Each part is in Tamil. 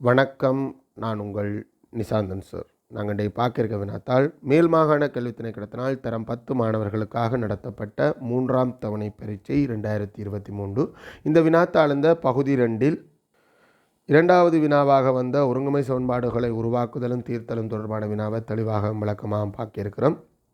வணக்கம். நான் உங்கள் நிசாந்தன் சார் நாங்கள் இன்றைய பார்க்கிருக்க வினாத்தால் மேல் மாகாண கல்வித் திணைக்களத்தினால் தரம் பத்து மாணவர்களுக்காக நடத்தப்பட்ட மூன்றாம் தவணை பரீட்சை ரெண்டாயிரத்தி இருபத்தி மூன்று. இந்த வினாத்தாள் இந்த பகுதி ரெண்டில் இரண்டாவது வினாவாக வந்த ஒருங்குமை சமன்பாடுகளை உருவாக்குதலும் தீர்த்தலும் தொடர்பான வினாவை தெளிவாக விளக்கமாக பார்க்கிருக்கிறோம்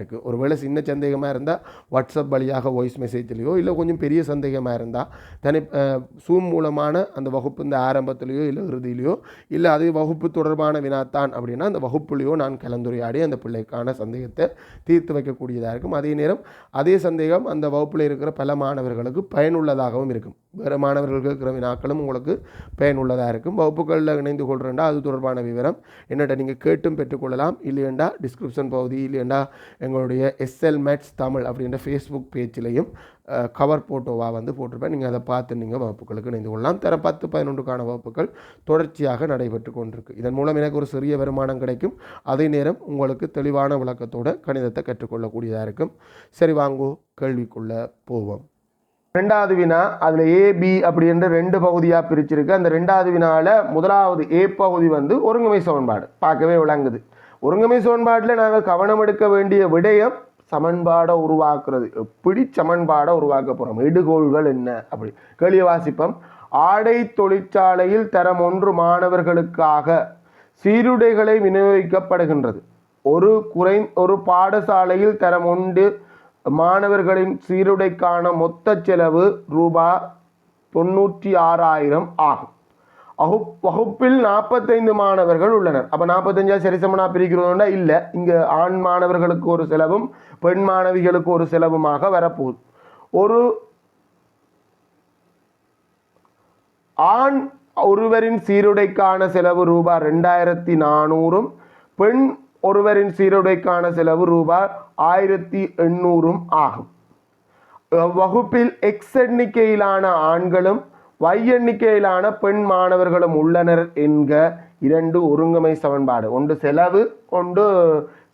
இருக்குது ஒருவேளை சின்ன சந்தேகமாக இருந்தால் வாட்ஸ்அப் வழியாக வாய்ஸ் மெசேஜ்லேயோ இல்லை கொஞ்சம் பெரிய சந்தேகமாக இருந்தால் தனி சூம் மூலமான அந்த வகுப்பு இந்த ஆரம்பத்திலேயோ இல்லை இறுதியிலையோ இல்லை அது வகுப்பு தொடர்பான வினாத்தான் அப்படின்னா அந்த வகுப்புலேயோ நான் கலந்துரையாடி அந்த பிள்ளைக்கான சந்தேகத்தை தீர்த்து வைக்கக்கூடியதாக இருக்கும். அதே நேரம் அதே சந்தேகம் அந்த வகுப்பில் இருக்கிற பல மாணவர்களுக்கு பயனுள்ளதாகவும் இருக்கும். வேறு மாணவர்களுக்கு இருக்கிற வினாக்களும் உங்களுக்கு பயனுள்ளதாக இருக்கும். வகுப்புகளில் இணைந்து கொள்கிறேன்டா அது தொடர்பான விவரம் என்னட்ட நீங்கள் கேட்டும் பெற்றுக்கொள்ளலாம். இல்லையண்டா டிஸ்கிரிப்ஷன் பகுதி இல்லையண்டா எங்களுடைய எஸ்எல் மேட்ஸ் தமிழ் அப்படின்ற ஃபேஸ்புக் பேஜ்லேயும் கவர் ஃபோட்டோவாக வந்து போட்டிருப்பேன். நீங்கள் அதை பார்த்து நீங்கள் வகுப்புகளுக்கு இணைந்து கொள்ளலாம். தர பத்து பதினொன்றுக்கான வகுப்புகள் தொடர்ச்சியாக நடைபெற்று கொண்டிருக்கு. இதன் மூலம் எனக்கு ஒரு சிறிய வருமானம் கிடைக்கும். அதே நேரம் உங்களுக்கு தெளிவான விளக்கத்தோட கணிதத்தை கற்றுக்கொள்ளக்கூடியதாக இருக்கும். சரி வாங்கோ கேள்விக்குள்ளே போவோம். ரெண்டாவது வினா அதில் ஏபி அப்படின்ற ரெண்டு பகுதியாக பிரிச்சிருக்கு. அந்த ரெண்டாவது வினாவில் முதலாவது ஏ பகுதி வந்து ஒருங்குமை சமன்பாடு. பார்க்கவே விளங்குது. ஒருங்கமை சமன்பாட்டில் நாங்கள் கவனம் எடுக்க வேண்டிய விடயம் சமன்பாடை உருவாக்குறது. எப்படி சமன்பாடை உருவாக்க போகிறோம் இடுகோள்கள் என்ன? அப்படி. கேள்வி வாசிப்போம். ஆடை தொழிற்சாலையில் தரம் ஒன்று மாணவர்களுக்காக சீருடைகளை விநியோகிக்கப்படுகின்றது. ஒரு குறை ஒரு பாடசாலையில் தரம் ஒன்று மாணவர்களின் சீருடைக்கான மொத்த செலவு ரூபா தொண்ணூற்றி ஆறாயிரம் ஆகும். வகுப் வகுப்பில் நாற்பத்தைந்து மாணவர்கள் உள்ளனர். அப்போ நாற்பத்தஞ்சா சரிசமனா பிரிக்கிறோம்னா இல்லை. இங்கே ஆண் மாணவர்களுக்கு ஒரு செலவும் பெண் மாணவிகளுக்கு ஒரு செலவுமாக வரப்போகுது. ஒரு ஆண் ஒருவரின் சீருடைக்கான செலவு ரூபாய் ரெண்டாயிரத்தி நானூறும் பெண் ஒருவரின் சீருடைக்கான செலவு ரூபாய் ஆயிரத்தி எண்ணூறும் ஆகும். வகுப்பில் எக்ஸ் எண்ணிக்கையிலான ஆண்களும் y எண்ணிக்கையிலான பெண் மாணவர்களும் உள்ளனர் என்க இரண்டு ஒருங்கமை சமன்பாடு. ஒன்று செலவு ஒன்று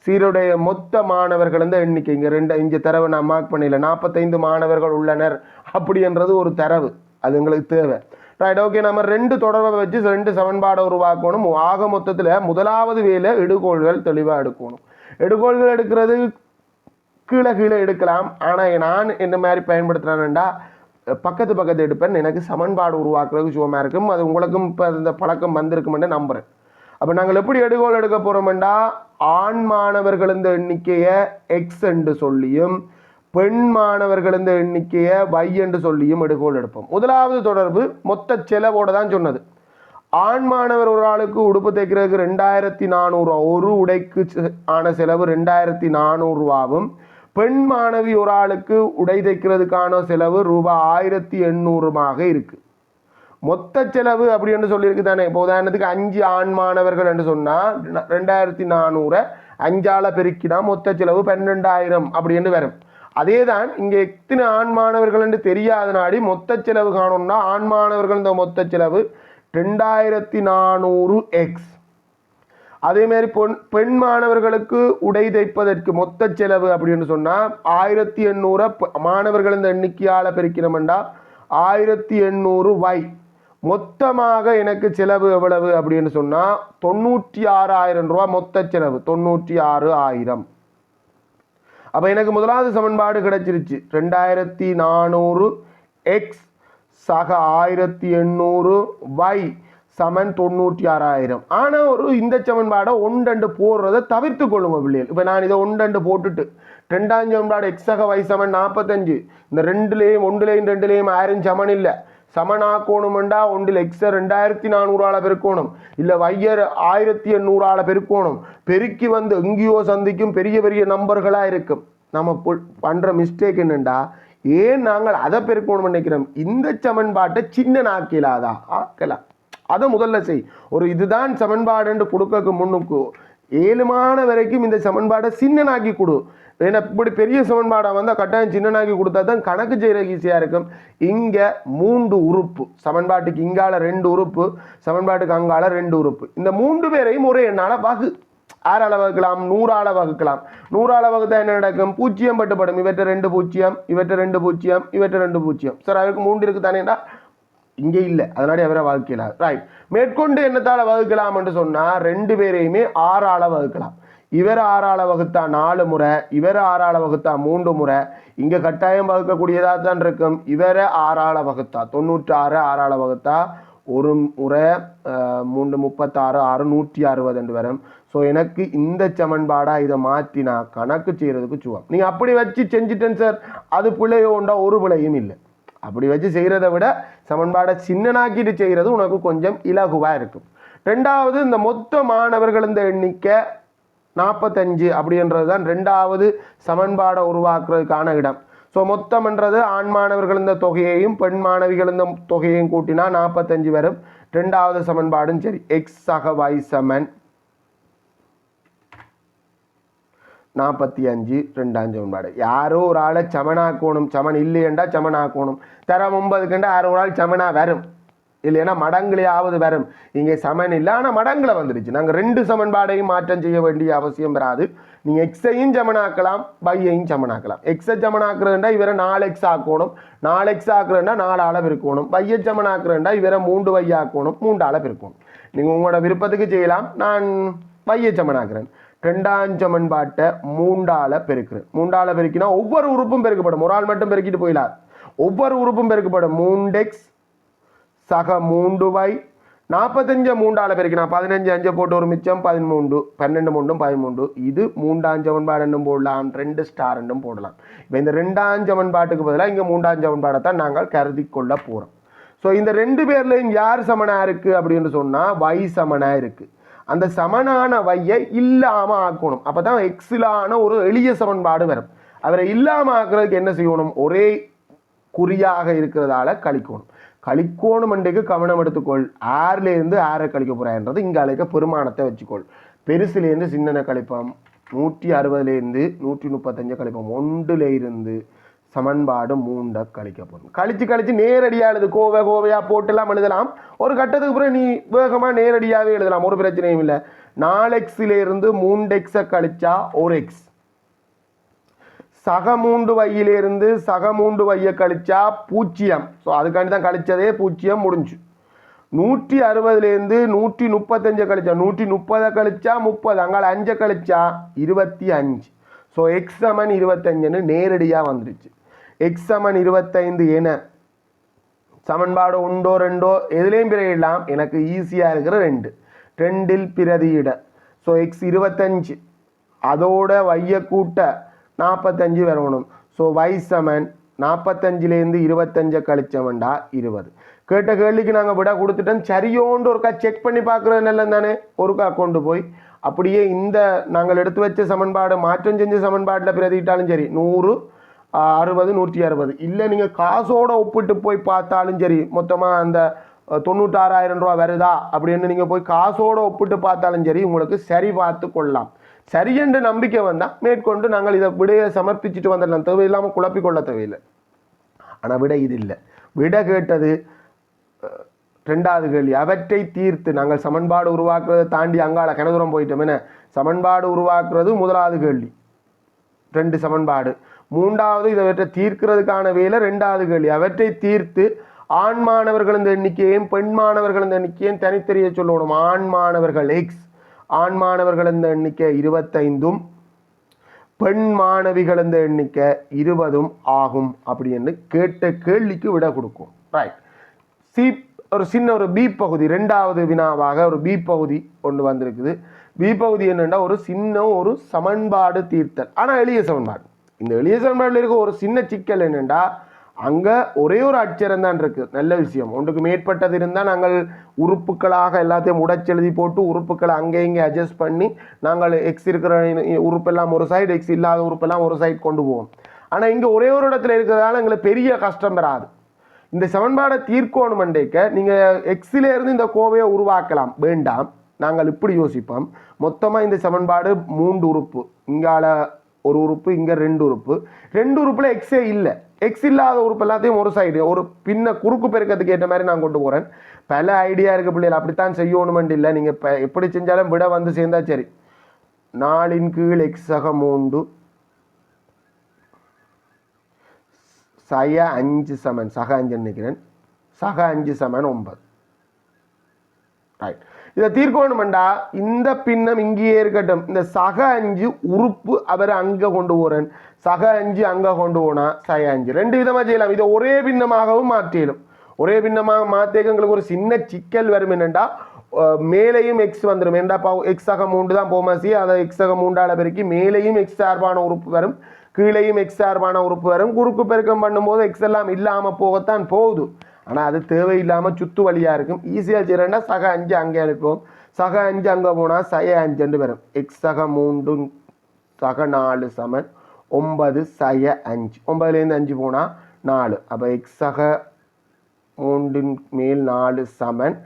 சீருடைய மொத்த மாணவர்கள் இந்த எண்ணிக்கை. இங்கே ரெண்டு இங்கே தரவு நான் மார்க் பண்ணல. நாற்பத்தைந்து மாணவர்கள் உள்ளனர் அப்படின்றது ஒரு தரவு. அது எங்களுக்கு தேவை. ரைட் ஓகே நம்ம ரெண்டு தொடர்பை வச்சு ரெண்டு சமன்பாடை உருவாக்கணும். ஆக மொத்தத்தில் முதலாவது வேலை எடுகோள்கள் தெளிவாக எடுக்கணும். எடுகோள்கள் எடுக்கிறது கீழே கீழே எடுக்கலாம். ஆனால் நான் என்ன மாதிரி பயன்படுத்துகிறேன்டா பக்கத்து பக்கத்து எடுப்பேன் எனக்கு சமன்பாடு உருவாக்குறதுக்கு சுகமாக இருக்கும். அது உங்களுக்கும் இப்போ இந்த பழக்கம் வந்திருக்குமென்று நம்புகிறேன் அப்போ நாங்கள் எப்படி எடுகோல் எடுக்க போகிறோம்டா ஆண் மாணவர்கள் இந்த எண்ணிக்கையை எக்ஸ் என்று சொல்லியும் பெண் மாணவர்கள் இந்த எண்ணிக்கையை வை என்று சொல்லியும் எடுகோல் எடுப்போம். முதலாவது தொடர்பு மொத்த செலவோட தான் சொன்னது. ஆண் மாணவர் ஒரு ஆளுக்கு உடுப்பு தைக்கிறதுக்கு ரெண்டாயிரத்தி நானூறுரூவா ஒரு உடைக்கு செ- ஆன செலவு ரெண்டாயிரத்தி நானூறுரூவாவும் பெண் மாணவி ஒரு ஆளுக்கு உடை தைக்கிறதுக்கான செலவு ரூபாய் ஆயிரத்தி எண்ணூறுமாக இருக்கு. மொத்த செலவு அப்படின்னு சொல்லியிருக்கு தானே. இப்போ உதாரணத்துக்கு அஞ்சு ஆண் மாணவர்கள் என்று சொன்னால் ரெண்டாயிரத்தி நானூறை அஞ்சால பெருக்கினா மொத்த செலவு பன்னெண்டாயிரம் அப்படின்னு வரும். அதே தான் இங்கே எத்தனை ஆண் மாணவர்கள் என்று தெரியாதனாடி மொத்த செலவு காணணும்னா ஆண் மாணவர்கள் இந்த மொத்த செலவு ரெண்டாயிரத்தி நானூறு எக்ஸ் அதேமாரி பொன் பெண் மாணவர்களுக்கு உடை தைப்பதற்கு மொத்த செலவு அப்படின்னு சொன்னால் ஆயிரத்தி எண்ணூறை மாணவர்கள் இந்த எண்ணிக்கையால் பெருக்கிறோம்டா ஆயிரத்தி எண்ணூறு வை. மொத்தமாக எனக்கு செலவு எவ்வளவு அப்படின்னு சொன்னால் தொண்ணூற்றி ஆறு ஆயிரம் ரூபா மொத்த செலவு தொண்ணூற்றி ஆறு ஆயிரம். அப்போ எனக்கு முதலாவது சமன்பாடு கிடைச்சிருச்சு. ரெண்டாயிரத்தி நானூறு எக்ஸ் சக ஆயிரத்தி எண்ணூறு வை சமன் தொண்ணூற்றி ஆறாயிரம் ஆனால் ஒரு இந்த சமன்பாடை ஒன்றண்டு போடுறதை தவிர்த்து கொள்ளுங்க பிள்ளைகள். இப்போ நான் இதை ஒன்றண்டு போட்டுட்டு ரெண்டாம் சமன்பாடு எக்ஸக வை சமன் நாற்பத்தஞ்சு. இந்த ரெண்டுலேயும் ஒன்றுலேயும் ரெண்டுலேயும் ஆயிரம் சமன் இல்லை. சமனாக்கோணுமெண்டா ஒன்றில் எக்ஸை ரெண்டாயிரத்தி நானூறால பெருக்கணும். இல்லை வையர் ஆயிரத்தி எண்ணூறால பெருக்கணும். பெருக்கி வந்து எங்கேயோ சந்திக்கும் பெரிய பெரிய நம்பர்களாக இருக்கும். நம்ம பண்ணுற மிஸ்டேக் என்னண்டா? ஏன் நாங்கள் அதை பெருக்கணும்னு நினைக்கிறோம்? இந்த சமன்பாட்டை சின்ன நாக்கிலாதா ஆக்கலாம். அதை முதல்ல செய். ஒரு இதுதான் சமன்பாடுன்னு கொடுக்கறக்கு முன்னுக்கு ஏழுமான வரைக்கும் இந்த சமன்பாடை சின்னனாக்கி கொடு. ஏன்னா இப்படி பெரிய சமன்பாடாக வந்தால் கட்டாயம் சின்னனாக்கி கொடுத்தா தான் கணக்கு செய்கிற ஈஸியாக இருக்கும். இங்கே மூன்று உறுப்பு. சமன்பாட்டுக்கு இங்கால ரெண்டு உறுப்பு சமன்பாட்டுக்கு அங்கால ரெண்டு உறுப்பு. இந்த மூன்று பேரையும் ஒரே எண்ணால் வகு. ஆறால வகுக்கலாம் நூறால வகுக்கலாம். நூறால வகுத்தா என்ன நடக்கும்? பூஜ்ஜியம் பட்டுப்படும். இவற்றை ரெண்டு பூஜ்ஜியம் இவற்றை ரெண்டு பூஜ்ஜியம் இவற்றை ரெண்டு பூஜ்ஜியம். சார் அதுக்கு மூன்று இருக்கு தானேடா இங்கே இல்லை. அதனால அவரை வகுக்கலாம். ரைட் மேற்கொண்டு என்னத்தால் வகுக்கலாம் என்று சொன்னால் ரெண்டு பேரையுமே ஆறால வகுக்கலாம். இவர் ஆறால வகுத்தா நாலு முறை இவர் ஆறால வகுத்தா மூன்று முறை. இங்கே கட்டாயம் வகுக்கக்கூடியதாக தான் இருக்கும். இவரை ஆறால வகுத்தா தொண்ணூற்றி ஆறு ஆறால வகுத்தா ஒரு முறை மூன்று முப்பத்தாறு ஆறு நூற்றி அறுபது என்று வரும். ஸோ எனக்கு இந்த சமன்பாடாக இதை மாற்றினா கணக்கு செய்கிறதுக்கு சுவம் நீங்கள் அப்படி வச்சு செஞ்சுட்டேன் சார் அது பிள்ளையோண்டா ஒரு பிள்ளையும் இல்லை. அப்படி வச்சு செய்கிறத விட சமன்பாடை சின்னனாக்கிட்டு செய்கிறது உனக்கு கொஞ்சம் இலகுவாக இருக்கும். ரெண்டாவது இந்த மொத்த மாணவர்கள் இந்த எண்ணிக்கை நாற்பத்தஞ்சு அப்படின்றது தான் ரெண்டாவது சமன்பாடை உருவாக்குறதுக்கான இடம். ஸோ மொத்தம்ன்றது ஆண் மாணவர்கள் இந்த தொகையையும் பெண் மாணவிகள் இந்த தொகையையும் கூட்டினா நாற்பத்தஞ்சு வரும். ரெண்டாவது சமன்பாடும் சரி. எக்ஸ் சக வாய் சமன். நாற்பத்தி அஞ்சு ரெண்டாம் சமன்பாடு. யாரோ ஒரு ஆளை சமனாக்கணும் சமன் இல்லையண்டா சமனாக்கணும் தரம் ஒன்பதுக்குண்டா யாரோ ஒரு ஆள் சமனா வரும். இல்லைன்னா மடங்குலையாவது வரும். இங்கே சமன் இல்லை. ஆனால் மடங்களை வந்துடுச்சு. நாங்கள் ரெண்டு சமன்பாடையும் மாற்றம் செய்ய வேண்டிய அவசியம் வராது. நீங்கள் எக்ஸையும் சமனாக்கலாம் பையையும் சமனாக்கலாம் எக்ஸை சமனாக்குறதுண்டா இவரை நாலு எக்ஸ் ஆக்கணும். நாலு எக்ஸ் ஆக்குறதுண்டா நாலு அளவு இருக்கணும். பையை சமனாக்குறதுண்டா இவரை மூன்று பை ஆக்கணும். மூன்று அளவு இருக்கணும். நீங்கள் உங்களோட விருப்பத்துக்கு செய்யலாம். நான் பையை சமனாக்குறேன் ரெண்டாம் சமன்பாட்டை மூண்டால பெருக்கிறேன் மூண்டால பெருக்கினா ஒவ்வொரு உறுப்பும் பெருக்கப்படும். ஒரு ஆள் மட்டும் பெருக்கிட்டு போயிடலாம் ஒவ்வொரு உறுப்பும் பெருக்கப்படும். மூண்டெக்ஸ் சக மூண்டு வை நாற்பத்தஞ்சு மூண்டால பெருக்கினா பதினஞ்சு அஞ்சு போட்டு ஒரு மிச்சம் பதிமூன்று பன்னெண்டு மூண்டும் பதிமூன்று. இது மூண்டாம் சமன்பாடுன்னும் போடலாம். ரெண்டு ஸ்டார் என்றும் போடலாம். இப்போ இந்த ரெண்டாம் சமன்பாட்டுக்கு பதிலாக இங்கே மூன்றாம் சமன்பாடை தான் நாங்கள் கருதி கொள்ள போகிறோம் ஸோ இந்த ரெண்டு பேர்லையும் யார் சமனா இருக்குது அப்படின்னு சொன்னால் வை சமனா இருக்குது அந்த சமனான வையை இல்லாமல் ஆக்கணும். அப்போ தான் எக்ஸிலான ஒரு எளிய சமன்பாடு வரும். அவரை இல்லாமல் ஆக்குறதுக்கு என்ன செய்யணும்? ஒரே குறியாக இருக்கிறதால கழிக்கணும். கழிக்கோணும் அன்றைக்கு கவனம் எடுத்துக்கொள். ஆறுலேருந்து ஆறை கழிக்க போறான்றது இங்கே அழைக்க பெருமானத்தை வச்சுக்கொள். பெருசுலேருந்து சின்னனை கழிப்போம். நூற்றி அறுபதுலேருந்து நூற்றி முப்பத்தஞ்சு கழிப்போம். ஒன்றுலேருந்து இருந்து சமன்பாடு மூண்டை கழிக்கப்படும். கழிச்சு கழிச்சு நேரடியாக எழுது கோவை கோவையாக போட்டுலாம் எழுதலாம். ஒரு கட்டத்துக்கு பிறகு நீ வேகமாக நேரடியாகவே எழுதலாம். ஒரு பிரச்சனையும் இல்லை. நாலு எக்ஸில் இருந்து மூன்று எக்ஸை கழிச்சா ஒரு எக்ஸ் சக மூன்று வையிலிருந்து சக மூன்று வையை கழிச்சா பூஜ்ஜியம். ஸோ அதுக்காண்டி தான் கழிச்சதே பூஜ்ஜியம் முடிஞ்சு. நூற்றி அறுபதுலேருந்து நூற்றி முப்பத்தஞ்சை கழிச்சா நூற்றி முப்பதை கழிச்சா முப்பது. அங்கால அஞ்சை கழிச்சா இருபத்தி அஞ்சு. ஸோ எக்ஸ் சமன் இருபத்தஞ்சுன்னு நேரடியாக வந்துடுச்சு எக்ஸ் சமன் இருபத்தைந்து என சமன்பாடு உண்டோ ரெண்டோ எதுலேயும் பிரதியிடலாம் எனக்கு ஈஸியாக இருக்கிற ரெண்டு. ரெண்டில் பிரதியிட. ஸோ எக்ஸ் இருபத்தஞ்சு. அதோட வைய கூட்ட நாற்பத்தஞ்சு வரணும். ஸோ வை சமன் நாற்பத்தஞ்சிலேருந்து இருபத்தஞ்சை கழிச்சவன்டா இருபது. கேட்ட கேள்விக்கு நாங்கள் விட கொடுத்துட்டோம். சரியோண்டு ஒருக்கா செக் பண்ணி பார்க்குறது நல்லது தானே? ஒருக்கா கொண்டு போய் அப்படியே இந்த நாங்கள் எடுத்து வச்ச சமன்பாடு மாற்றம் செஞ்ச சமன்பாட்டில் பிரதிட்டாலும் சரி நூறு அறுபது நூற்றி அறுபது. இல்லை நீங்கள் காசோட ஒப்பிட்டு போய் பார்த்தாலும் சரி மொத்தமாக அந்த தொண்ணூற்றாறாயிரம் ரூபா வருதா அப்படின்னு நீங்கள் போய் காசோட ஒப்பிட்டு பார்த்தாலும் சரி உங்களுக்கு சரி பார்த்து கொள்ளலாம். சரி என்று நம்பிக்கை வந்தால் மேற்கொண்டு நாங்கள் இதை விடையை சமர்ப்பிச்சுட்டு வந்துடலாம். தேவையில்லாமல் குழப்பிக்கொள்ள தேவையில்லை. ஆனால் விட இது இல்லை. விட கேட்டது ரெண்டாவது கேள்வி. அவற்றை தீர்த்து நாங்கள் சமன்பாடு உருவாக்குறதை தாண்டி அங்கால கனதூரம் போயிட்டோம். என்ன? சமன்பாடு உருவாக்குறது முதலாவது கேள்வி. ரெண்டு சமன்பாடு. மூன்றாவது இதை தீர்க்கிறதுக்கான வேலை ரெண்டாவது கேள்வி. அவற்றை தீர்த்து ஆண் மாணவர்களது எண்ணிக்கையும் பெண் மாணவர்களது எண்ணிக்கையும் தனித்தெரிய சொல்லணும். ஆண் மாணவர்கள் எக்ஸ் ஆண் மாணவர்களது எண்ணிக்கை இருபத்தைந்தும் பெண் மாணவிகளது எண்ணிக்கை இருபதும் ஆகும் அப்படின்னு கேட்ட கேள்விக்கு விட கொடுக்கும். ரைட் சி ஒரு சின்ன ஒரு பி பகுதி ரெண்டாவது வினாவாக ஒரு பி பகுதி ஒன்று வந்திருக்குது. பி பகுதி என்னென்னா ஒரு சின்ன ஒரு சமன்பாடு தீர்த்தல். ஆனால் எளிய சமன்பாடு. இந்த எளிய சமன்பாடில் இருக்க ஒரு சின்ன சிக்கல் என்னென்னா அங்கே ஒரே ஒரு அச்சரம் தான் இருக்குது நல்ல விஷயம். ஒன்றுக்கு மேற்பட்டது இருந்தால் நாங்கள் உறுப்புகளாக எல்லாத்தையும் உடச்செழுதி போட்டு உறுப்புகளை அங்கே இங்கே அட்ஜஸ்ட் பண்ணி நாங்கள் எக்ஸ் இருக்கிற உறுப்பெல்லாம் ஒரு சைடு எக்ஸ் இல்லாத உறுப்பெல்லாம் ஒரு சைடு கொண்டு போவோம். ஆனால் இங்கே ஒரே ஒரு இடத்துல இருக்கிறதால எங்களுக்கு பெரிய கஷ்டம் வராது. இந்த சமன்பாடை தீர்க்கணும் மண்டைக்க நீங்கள் எக்ஸிலேருந்து இந்த கோவையை உருவாக்கலாம். வேண்டாம். நாங்கள் இப்படி யோசிப்போம். மொத்தமாக இந்த சமன்பாடு மூன்று உறுப்பு. இங்கால ஒரு உறுப்பு இங்கே ரெண்டு உறுப்பு. ரெண்டு உறுப்பில் எக்ஸே இல்லை. எக்ஸ் இல்லாத உறுப்பு எல்லாத்தையும் ஒரு சைடு ஒரு பின்ன குறுக்கு பெருக்கத்துக்கு ஏற்ற மாதிரி நான் கொண்டு போகிறேன் பல ஐடியா இருக்க பிள்ளைகள் அப்படித்தான் செய்யணுமெண்டு இல்லை. நீங்கள் இப்போ எப்படி செஞ்சாலும் விட வந்து சேர்ந்தா சரி. நாலின் கீழ் எக்ஸ் சக மூன்று. சய அஞ்சு சமன். சக அஞ்சு நினைக்கிறேன். சக அஞ்சு சமன் ஒன்பது. ரைட் இதை தீர்க்கணுமெண்டா இந்த பின்னம் இங்கேயே இருக்கட்டும். இந்த சக அஞ்சு உறுப்பு அவர் அங்கே கொண்டு போகிறேன் சக அஞ்சு அங்கே கொண்டு போனா சய அஞ்சு. ரெண்டு விதமாக செய்யலாம். இதை ஒரே பின்னமாகவும் மாற்றிடும் ஒரே பின்னமாக மாற்றிக்க எங்களுக்கு ஒரு சின்ன சிக்கல் வரும் என்னென்னா மேலேயும் எக்ஸ் வந்துடும் என்னடா பா எக்ஸ் ஆக மூன்று தான் போமாசி அதை எக்ஸ் ஆக மூன்றால பெருக்கி மேலேயும் எக்ஸ் சார்பான உறுப்பு வரும். கீழேயும் எக்ஸ் சார்பான உறுப்பு வரும். குறுக்கு பெருக்கம் பண்ணும்போது எக்ஸ் எல்லாம் இல்லாமல் போகத்தான் போகுது. ஆனால் அது தேவையில்லாமல் சுத்து வழியாக இருக்கும். ஈஸியாக செய்கிறேன்னா சக அஞ்சு அங்கே அனுப்புவோம். சக அஞ்சு அங்கே போனால் சய அஞ்சுன்னு வரும். எக்ஸ் சக மூன்று சக நாலு சமன். ஒன்பது சய அஞ்சு. ஒன்பதுலேருந்து அஞ்சு போனால் நாலு. அப்போ எக்ஸ் சக மூன்றின் மேல் நாலு சமன்.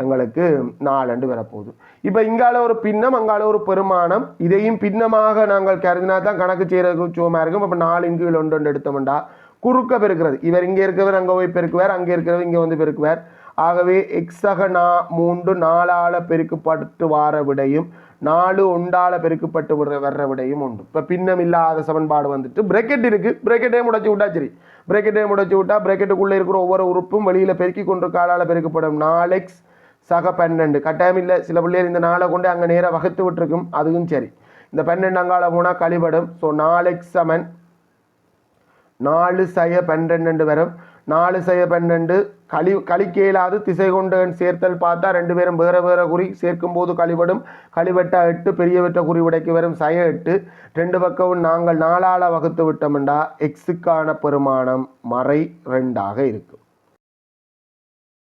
எங்களுக்கு நாலண்டு வரப்போகுது. இப்போ இங்கால ஒரு பின்னம் அங்கால ஒரு பெருமானம். இதையும் பின்னமாக நாங்கள் கருதினா தான் கணக்கு செய்கிறதுக்கு சுவமாக இருக்கும். இப்போ நாலு கீழ் ஒன்று ஒன்று எடுத்தோம்டா. குறுக்க பெருக்கிறது. இவர் இங்கே இருக்கிறவர் அங்கே போய் பெருக்குவார் அங்கே இருக்கிறவர் இங்கே வந்து பெருக்குவார். ஆகவே எக்ஸக நா மூன்று நாலால பெருக்கப்பட்டு வார விடையும் நாலு ஒண்டால பெருக்கப்பட்டு விடுற வர்ற விடையும் உண்டு. இப்போ பின்னம் இல்லாத சமன்பாடு வந்துட்டு பிரக்கெட் இருக்கு. பிரக்கெட்டே முடைச்சி விட்டா சரி. பிரக்கெட்டே முடைச்சி விட்டா பிரக்கெட்டுக்குள்ளே இருக்கிற ஒவ்வொரு உறுப்பும் வெளியில் பெருக்கி கொண்டு காலால் பெருக்கப்படும். நாலு எக்ஸ் சக பன்னெண்டு. கட்டாயம் இல்லை. சில பிள்ளைகள் இந்த நாளை கொண்டு அங்கே நேராக வகுத்து விட்டுருக்கும். அதுவும் சரி. இந்த பன்னெண்டு அங்கால போனால் கழிபடும். ஸோ நாலு எக்ஸ் சமன். நாலு சய பன்னிரெண்டு வரும். நாலு சய பன்னெண்டு களி கழிக்க இயலாது திசை கொண்டு சேர்த்தல் பார்த்தா ரெண்டு பேரும் வேற வேற குறி சேர்க்கும் போது கழிவடும் கழிவெட்டா எட்டு பெரியவற்ற குறி உடைக்கு வரும். சய எட்டு. ரெண்டு பக்கமும் நாங்கள் நாளால் வகுத்து விட்டோம்டா. எக்ஸுக்கான பெருமானம் மறை ரெண்டாக இருக்கும்.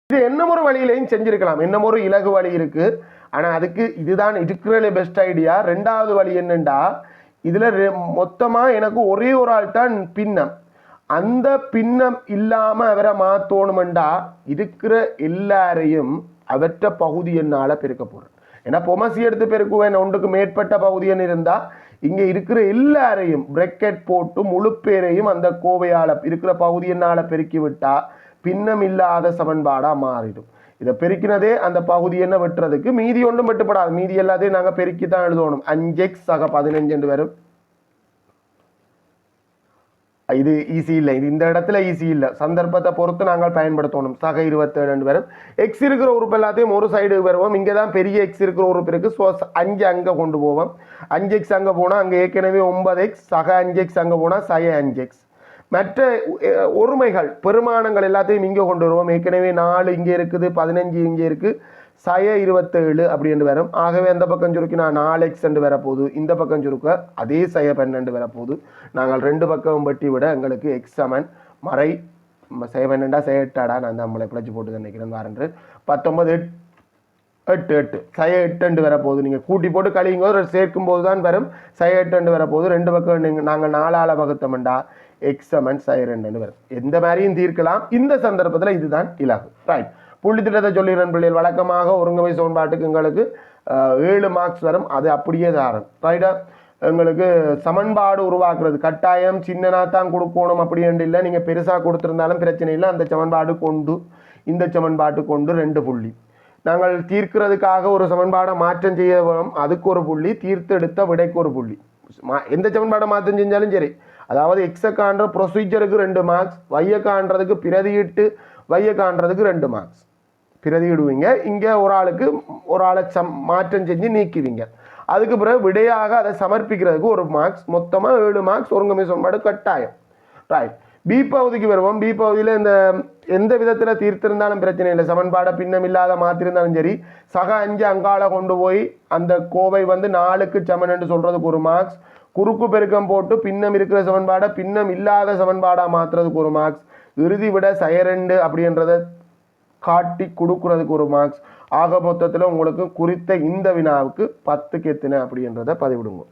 இது என்ன ஒரு வழியிலையும் செஞ்சிருக்கலாம். என்ன ஒரு இலகு வழி இருக்கு. ஆனால் அதுக்கு இதுதான் இருக்கிறதுல பெஸ்ட் ஐடியா ரெண்டாவது வழி என்னண்டா? இதில் ரெ- எனக்கு ஒரே ஒரு ஆள் தான் பின்னம். அந்த பின்னம் இல்லாமல் அவரை மாற்றணுமெண்டா இருக்கிற எல்லாரையும் அவற்ற பகுதி என்னால் பெருக்க போகிறேன் ஏன்னா பொமசி எடுத்து பெருக்குவேன் ஒன்றுக்கு மேற்பட்ட பகுதியன் இருந்தால் இங்கே இருக்கிற எல்லாரையும் பிரக்கெட் போட்டு முழு பேரையும் அந்த கோவையால் இருக்கிற பகுதி என்னால் பெருக்கி விட்டால் பின்னம் இல்லாத சமன்பாடாக மாறிடும். இதை பெருக்கினதே அந்த பகுதி என்ன வெட்டுறதுக்கு? மீதி ஒன்றும் வெட்டுப்படாது. மீதி எல்லாத்தையும் நாங்கள் பெருக்கி தான் எழுதணும். அஞ்சு எக்ஸ் சக பதினஞ்சு வரும். இது ஈஸி இல்லை. இது இந்த இடத்துல ஈஸி இல்லை. சந்தர்ப்பத்தை பொறுத்து நாங்கள் பயன்படுத்தணும். சக இருபத்தேழு ரெண்டு பேரும் எக்ஸ் இருக்கிற உறுப்பு எல்லாத்தையும் ஒரு சைடு வருவோம். இங்கே தான் பெரிய எக்ஸ் இருக்கிற உறுப்பு இருக்குது ஸோ அஞ்சு அங்கே கொண்டு போவோம். அஞ்சு எக்ஸ் அங்கே போனால் அங்கே ஏற்கனவே ஒன்பது எக்ஸ் சக அஞ்சு எக்ஸ் அங்கே போனால் சய அஞ்சு எக்ஸ் மற்ற ஒருமைகள் பெருமானங்கள் எல்லாத்தையும் இங்கே கொண்டு வருவோம். ஏற்கனவே நாலு இங்கே இருக்குது பதினஞ்சு இங்கே இருக்குது சய இருபத்தேழு அப்படின்னு வரும். ஆகவே அந்த பக்கம் சுருக்கி நான் நாலு எக்ஸ் என்று வரப்போகுது. இந்த பக்கம் சுருக்க அதே சய பன்னெண்டு வரப்போகுது. நாங்கள் ரெண்டு பக்கம் பட்டி விட எங்களுக்கு எக்ஸ் சமன் மறை சய பன்னெண்டா சய எட்டாடா நான் நம்மளை பிழைச்சி போட்டு நினைக்கிறேன் வாரன்று பத்தொன்பது எட் எட்டு எட்டு. சய எட்டு வரப்போகுது. நீங்கள் கூட்டி போட்டு கழியுங்க சேர்க்கும் போது தான் வரும். சய எட்டு வரப்போகுது. ரெண்டு பக்கம் நீங்கள் நாங்கள் நாலால் வகுத்தோம்டா எக்ஸ் சமன் சய ரெண்டு வரும். எந்த மாதிரியும் தீர்க்கலாம். இந்த சந்தர்ப்பத்தில் இதுதான் இலகு. ரைட் புள்ளி திட்டத்தை சொல்லிடுறேன் பிள்ளைகள். வழக்கமாக ஒருங்கமை சமன்பாட்டுக்கு எங்களுக்கு ஏழு மார்க்ஸ் வரும். அது அப்படியே தாரம். ரைட்டா எங்களுக்கு சமன்பாடு உருவாக்குறது. கட்டாயம் சின்னனா தான் கொடுக்கணும் அப்படின்னு இல்லை. நீங்கள் பெருசாக கொடுத்துருந்தாலும் பிரச்சனை இல்லை. அந்த சமன்பாடு கொண்டு இந்த சமன்பாட்டு கொண்டு ரெண்டு புள்ளி. நாங்கள் தீர்க்கிறதுக்காக ஒரு சமன்பாடை மாற்றம் செய்ய அதுக்கு ஒரு புள்ளி. தீர்த்தெடுத்த விடைக்கு ஒரு புள்ளி. மா- எந்த சமன்பாடை மாற்றம் செஞ்சாலும் சரி. அதாவது எக்ஸை காண்ற ப்ரொசீஜருக்கு ரெண்டு மார்க்ஸ் வையை காண்றதுக்கு பிரதியிட்டு வையை காண்றதுக்கு ரெண்டு மார்க்ஸ் பிரதியிடுவீங்க இங்கே ஒரு ஆளுக்கு ஒரு ஆளை சம் மாற்றம் செஞ்சு நீக்குவீங்க. அதுக்கு பிறகு விடையாக அதை சமர்ப்பிக்கிறதுக்கு ஒரு மார்க்ஸ் மொத்தமாக ஏழு மார்க்ஸ் ஒருங்கமை சமன்பாடு கட்டாயம். ரைட் பி பகுதிக்கு வருவோம். பி பகுதியில் இந்த எந்த விதத்தில் தீர்த்திருந்தாலும் பிரச்சனை இல்லை. சமன்பாடை பின்னம் இல்லாத மாற்றிருந்தாலும் சரி சக அஞ்சு அங்கால கொண்டு போய் அந்த கோவை வந்து நாலுக்கு சமன் என்று சொல்கிறதுக்கு ஒரு மார்க்ஸ் குறுக்கு பெருக்கம் போட்டு பின்னம் இருக்கிற சமன்பாடை பின்னம் இல்லாத சமன்பாடாக மாற்றுறதுக்கு ஒரு மார்க்ஸ் இறுதி விட செயரெண்டு அப்படின்றத காட்டி கொடுக்கறதுக்கு ஒரு மார்க்ஸ் ஆக மொத்தத்தில் உங்களுக்கு குறித்த இந்த வினாவுக்கு பத்துக்கு எத்தனை அப்படின்றத பதிவிடுங்க.